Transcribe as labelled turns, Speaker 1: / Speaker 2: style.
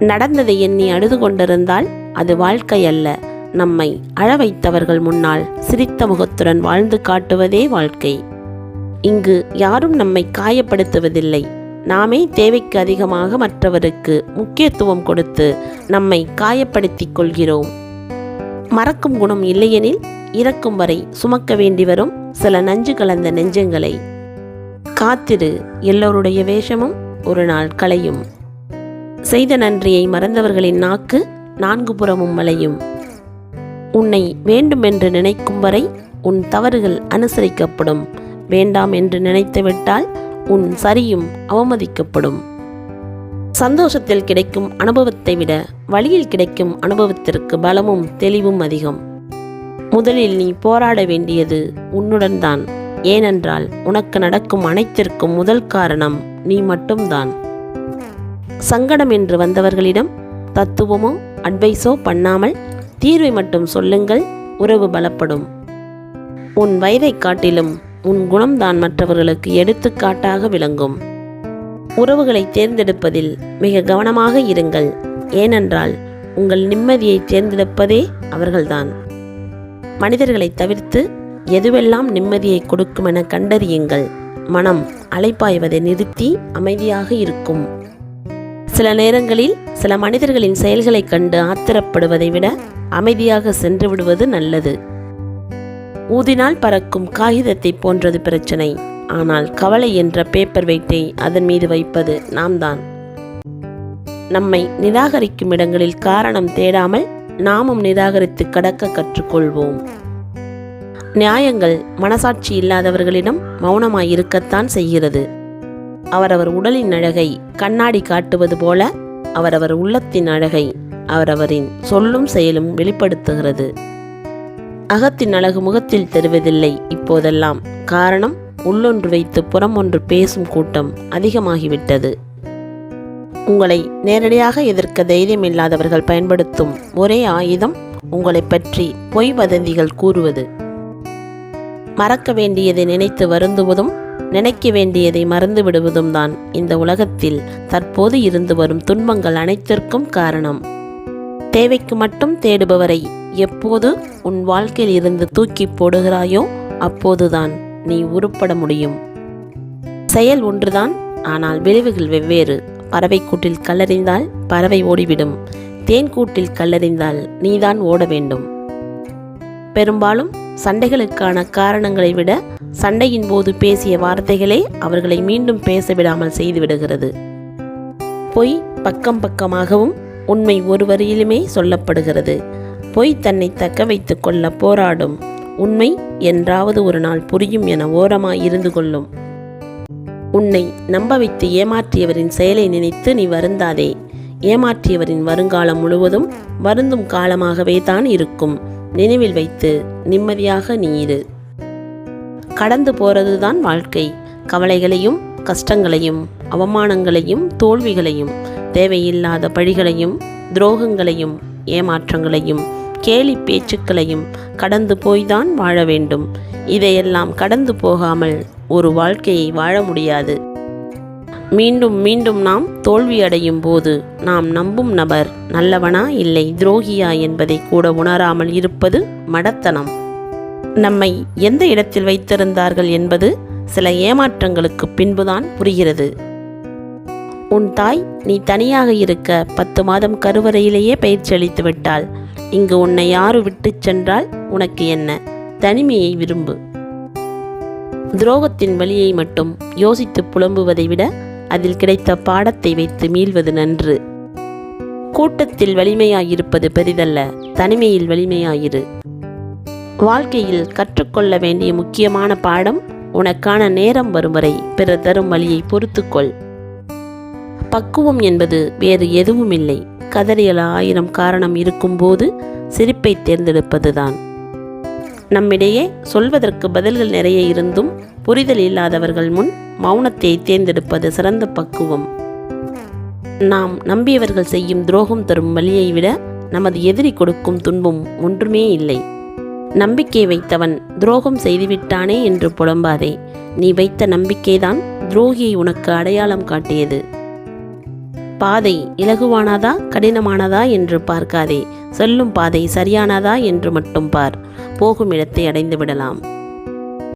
Speaker 1: நடந்ததை எண்ணி அழுது கொண்டிருந்தால் அது வாழ்க்கை அல்ல நம்மை அழ வைத்தவர்கள் முன்னால் சிரித்த முகத்துடன் வாழ்ந்து காட்டுவதே வாழ்க்கை. இங்கு யாரும் நம்மை காயப்படுத்துவதில்லை. நாமே தேவைக்கு அதிகமாக மற்றவருக்கு முக்கியத்துவம் கொடுத்து நம்மை காயப்படுத்திக் கொள்கிறோம். மறக்கும் குணம் இல்லையெனில் இறக்கும் வரை சுமக்க வேண்டி வரும் சில நஞ்சு கலந்த நெஞ்சங்களை. காத்திரு எல்லோருடைய வேஷமும் ஒரு நாள் களையும். செய்த நன்றியை மறந்தவர்களின் நாக்கு நான்கு புறமும் மலையும். உன்னை வேண்டுமென்று நினைக்கும் வரை உன் தவறுகள் அனுசரிக்கப்படும். வேண்டாம் என்று நினைத்துவிட்டால் உன் சரியும் அவமதிக்கப்படும். சந்தோஷத்தில் கிடைக்கும் அனுபவத்தை விட வழியில் கிடைக்கும் அனுபவத்திற்கு பலமும் தெளிவும் அதிகம். முதலில் நீ போராட வேண்டியது உன்னுடன் தான் ஏனென்றால் உனக்கு நடக்கும் அனைத்திற்கும் முதல் காரணம் நீ மட்டும்தான். சங்கடம் என்று வந்தவர்களிடம் தத்துவமோ அட்வைஸோ பண்ணாமல் தீர்வை மட்டும் சொல்லுங்கள் உறவு பலப்படும். உன் வயதைக் காட்டிலும் உன் குணம்தான் மற்றவர்களுக்கு எடுத்துக்காட்டாக விளங்கும். உறவுகளை தேர்ந்தெடுப்பதில் மிக கவனமாக இருங்கள் ஏனென்றால் உங்கள் நிம்மதியை தேர்ந்தெடுப்பதே அவர்கள்தான். மனிதர்களை தவிர்த்து எதுவெல்லாம் நிம்மதியை கொடுக்கும் என கண்டறியுங்கள். மனம் அலைப்பாய்வதை நிறுத்தி அமைதியாக இருக்கும். சில நேரங்களில் சில மனிதர்களின் செயல்களைக் கண்டு ஆத்திரப்படுவதை விட அமைதியாக சென்று விடுவது நல்லது. ஊதினால் பறக்கும் காகிதத்தை போன்றது பிரச்சனை. ஆனால் கவலை என்ற பேப்பர் வெயிட்டை அதன் மீது வைப்பது நாம் தான் நம்மை நிராகரிக்கும் இடங்களில் காரணம் தேடாமல் நாமும் நிராகரித்து கடக்க கற்றுக்கொள்வோம். நியாயங்கள் மனசாட்சி இல்லாதவர்களிடம் மௌனமாய் இருக்கத்தான் செய்கிறது. அவரவர் உடலின் அழகை கண்ணாடி காட்டுவது போல அவரவர் உள்ளத்தின் அழகை அவரவரின் சொல்லும் செயலும் வெளிப்படுத்துகிறது. அகத்தின் அழகு முகத்தில் தெரிவதில்லை. இப்போதெல்லாம் காரணம் உள்ளொன்று வைத்து புறம் ஒன்று பேசும் கூட்டம் அதிகமாகிவிட்டது. உங்களை நேரடியாக எதிர்க்க தைரியம் இல்லாதவர்கள் பயன்படுத்தும் ஒரே ஆயுதம் உங்களை பற்றி பொய் வதந்திகள் கூறுவது. மறக்க வேண்டியதை நினைத்து வருந்துவதும் நினைக்க வேண்டியதை மறந்து விடுவதும் தான் இந்த உலகத்தில் தற்போது இருந்து வரும் துன்பங்கள் அனைத்திற்கும் காரணம். தேவைக்கு மட்டும் தேடுபவரை எப்போது உன் வாழ்க்கையில் இருந்து தூக்கி போடுகிறாயோ அப்போதுதான் நீ உருப்பட முடியும். செயல் ஒன்றுதான் ஆனால் விளைவுகள் வெவ்வேறு. பறவை கூட்டில் கல்லறிந்தால் பறவை ஓடிவிடும். தேன் கூட்டில் கல்லறிந்தால் நீதான் ஓட வேண்டும். பெரும்பாலும் சண்டைகளுக்கான காரணங்களை விட சண்டையின் போது பேசிய வார்த்தைகளே அவர்களை மீண்டும் பேச விடாமல் செய்துவிடுகிறது. பொய் பக்கம் பக்கமாகவும் உண்மை ஒரு வரியிலுமே சொல்லப்படுகிறது. பொய் தன்னை தக்க வைத்து கொள்ள போராடும். உண்மை என்றாவது ஒரு நாள் புரியும் என ஓரமாய் இருந்து கொள்ளும். உன்னை நம்ப வைத்து ஏமாற்றியவரின் செயலை நினைத்து நீ வருந்தாதே. ஏமாற்றியவரின் வருங்காலம் முழுவதும் வருந்தும் காலமாகவே தான் இருக்கும். நினைவில் வைத்து நிம்மதியாக நீ இரு. கடந்து போகிறது தான் வாழ்க்கை. கவலைகளையும் கஷ்டங்களையும் அவமானங்களையும் தோல்விகளையும் தேவையில்லாத பழிகளையும் துரோகங்களையும் ஏமாற்றங்களையும் கேலி பேச்சுக்களையும் கடந்து போய்தான் வாழ வேண்டும். இதையெல்லாம் கடந்து போகாமல் ஒரு வாழ்க்கையை வாழ முடியாது. மீண்டும் மீண்டும் நாம் தோல்வியடையும் போது நாம் நம்பும் நபர் நல்லவனா இல்லை துரோகியா என்பதை கூட உணராமல் இருப்பது மடத்தனம். நம்மை எந்த இடத்தில் வைத்திருந்தார்கள் என்பது சில ஏமாற்றங்களுக்கு பின்புதான் புரிகிறது. உன் தாய் நீ தனியாக இருக்க பத்து மாதம் கருவறையிலேயே பயிற்சி அளித்து விட்டாள். இங்கு உன்னை யாரு விட்டுச் சென்றால் உனக்கு என்ன? தனிமையை விரும்பு. துரோகத்தின் வழியை மட்டும் யோசித்து புலம்புவதை விட அதில் கிடைத்த பாடத்தை வைத்து மீள்வது நன்று. கூட்டத்தில் வலிமையாயிருப்பது பெரிதல்ல தனிமையில் வலிமையாயிரு. வாழ்க்கையில் கற்றுக்கொள்ள வேண்டிய முக்கியமான பாடம் உனக்கான நேரம் வரும் வரை பிறர் தரும் வழியை பொறுத்துக்கொள். பக்குவம் என்பது வேறு எதுவும் இல்லை. கதறியல ஆயிரம் காரணம் இருக்கும்போது சிரிப்பை தேர்ந்தெடுப்பதுதான். நம்மிடையே சொல்வதற்கு பதில்கள் நிறைய இருந்தும் புரிதல் இல்லாதவர்கள் முன் மௌனத்தை தேர்ந்தெடுப்பது சிறந்த பக்குவம். நாம் நம்பியவர்கள் செய்யும் துரோகம் தரும் வழியை விட நமது எதிரி கொடுக்கும் துன்பம் ஒன்றுமே இல்லை. நம்பிக்கை வைத்தவன் துரோகம் செய்துவிட்டானே என்று புலம்பாதே. நீ வைத்த நம்பிக்கைதான் துரோகியை உனக்கு அடையாளம் காட்டியது. பாதை இலகுவானதா கடினமானதா என்று பார்க்காதே. செல்லும் பாதை சரியானதா என்று மட்டும் பார். போகும் இடத்தை அடைந்து விடலாம்